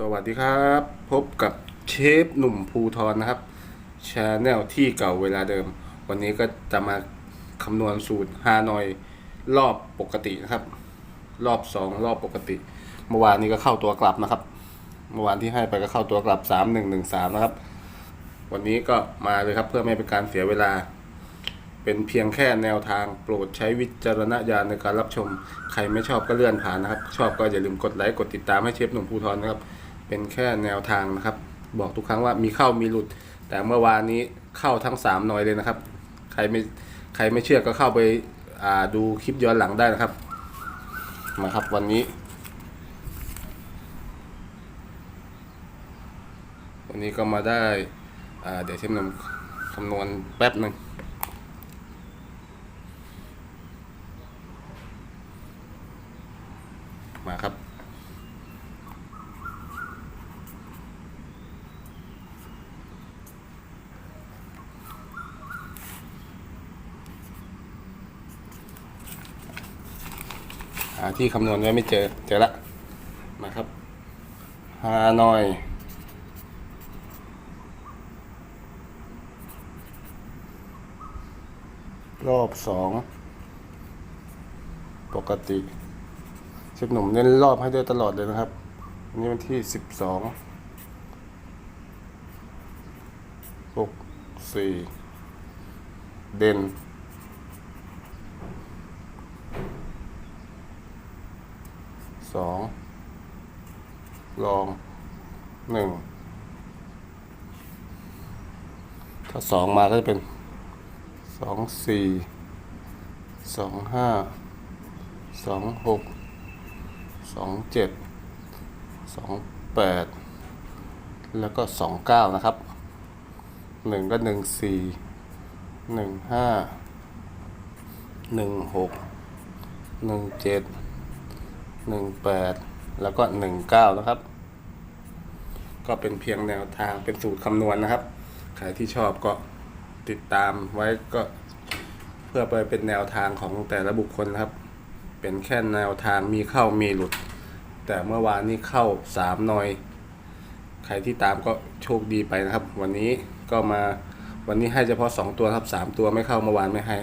สวัสดีครับ พบกับเชฟหนุ่มภูทรนะครับชาแนลที่เก่าเวลาเดิม วันนี้ก็จะมาคำนวณสูตรฮานอยรอบปกตินะครับ รอบสองรอบปกติ เมื่อวานนี้ก็เข้าตัวกลับนะครับ เมื่อวานที่ให้ไปก็เข้าตัวกลับสามหนึ่งหนึ่งสามนะครับ วันนี้ก็มาเลยครับเพื่อไม่เป็นการเสียเวลา เป็นเพียงแค่แนวทางโปรดใช้วิจารณญาณในการรับชม ใครไม่ชอบก็เลื่อนผ่านนะครับ ชอบก็อย่าลืมกดไลค์กดติดตามให้เชฟหนุ่มภูทรนะครับ เป็นแค่แนวทางนะครับ บอกทุกครั้งว่ามีเข้ามีหลุด แต่เมื่อวานนี้เข้าทั้งสามหน่อยเลยนะครับ ใครไม่ใครไม่เชื่อก็เข้าไปาดูคลิปย้อนหลังได้นะครับ มาครับวันนี้ วันนี้ก็มาได้เดี๋ยวเชฟนุ่มคำนวณแป๊บหนึ่งมาครับาที่คำนวณไว้ไม่เจอ เจอละ มาครับฮานอย รอบสอง ปกติเชฟหนุ่มเน้นรอบให้ด้วยตลอดเลยนะครับวันนี้วันที่สิบสองหกสี่เด่น สองลองหนึ่งถ้าสองมาก็จะเป็นสองสี่สองห้าสองหกสองเจ็ดสองแปดแล้วก็สองเก้านะครับหนึ่งก็หนึ่งสี่หนึ่งห้าหนึ่งหกหนึ่งเจ็ด หนึ่งแปดแล้วก็หนึ่งเก้านะครับ ก็เป็นเพียงแนวทางเป็นสูตรคำนวณนะครับ ใครที่ชอบก็ติดตามไว้ก็เพื่อไปเป็นแนวทางของแต่ละบุคคลนะครับ เป็นแค่แนวทางมีเข้ามีหลุด แต่เมื่อวานนี้เข้าสามหน่อย ใครที่ตามก็โชคดีไปนะครับ วันนี้ก็มาวันนี้ให้เฉพาะสองตัวครับสามตัวไม่เข้าเมื่อวานไม่ให้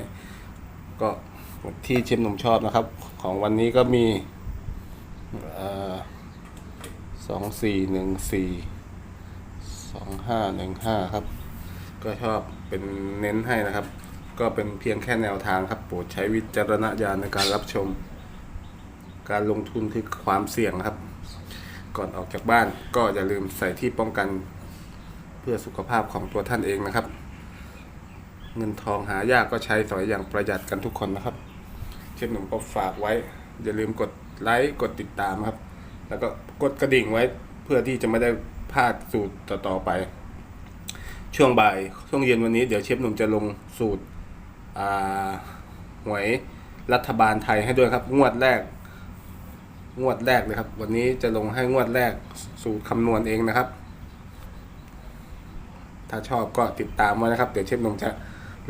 ก็ที่เชฟหนุ่มชอบนะครับ ของวันนี้ก็มี สองสี่หนึ่งสี่สองห้าหนึ่งห้าครับ ก็ชอบเป็นเน้นให้นะครับ ก็เป็นเพียงแค่แนวทางครับ โปรดใช้วิจารณญาณในการรับชม การลงทุนคือความเสี่ยงครับ ก่อนออกจากบ้านก็อย่าลืมใส่ที่ป้องกันเพื่อสุขภาพของตัวท่านเองนะครับ เงินทองหายากก็ใช้สอยอย่างประหยัดกันทุกคนนะครับ เช่นหนุ่มก็ฝากไว้ อย่าลืมกด ไลค์กดติดตามครับ แล้วก็กดกระดิ่งไว้เพื่อที่จะไม่ได้พลาดสูตรต่อๆไป ช่วงบ่ายช่วงเย็นวันนี้เดี๋ยวเชฟหนุ่มจะลงสูตรหวยรัฐบาลไทยให้ด้วยครับ งวดแรก งวดแรกเลยครับ วันนี้จะลงให้งวดแรกสูตรคำนวณเองนะครับ ถ้าชอบก็ติดตามไว้นะครับ เดี๋ยวเชฟหนุ่มจะ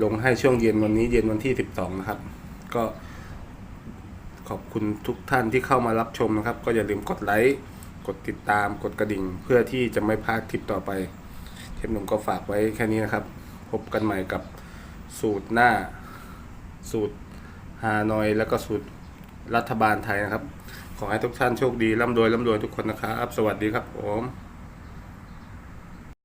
ลงให้ช่วงเย็นวันนี้เย็นวันที่สิบสองนะครับ ก็ ขอบคุณทุกท่านที่เข้ามารับชมนะครับ ก็อย่าลืมกดไลค์ กดติดตาม กดกระดิ่ง เพื่อที่จะไม่พลาดคลิปต่อไปเชฟนมก็ฝากไว้แค่นี้นะครับ พบกันใหม่กับสูตรหน้า สูตรฮานอย แล้วก็สูตรรัฐบาลไทยนะครับ ขอให้ทุกท่านโชคดีร่ำรวยร่ำรวยทุกคนนะครับ สวัสดีครับผม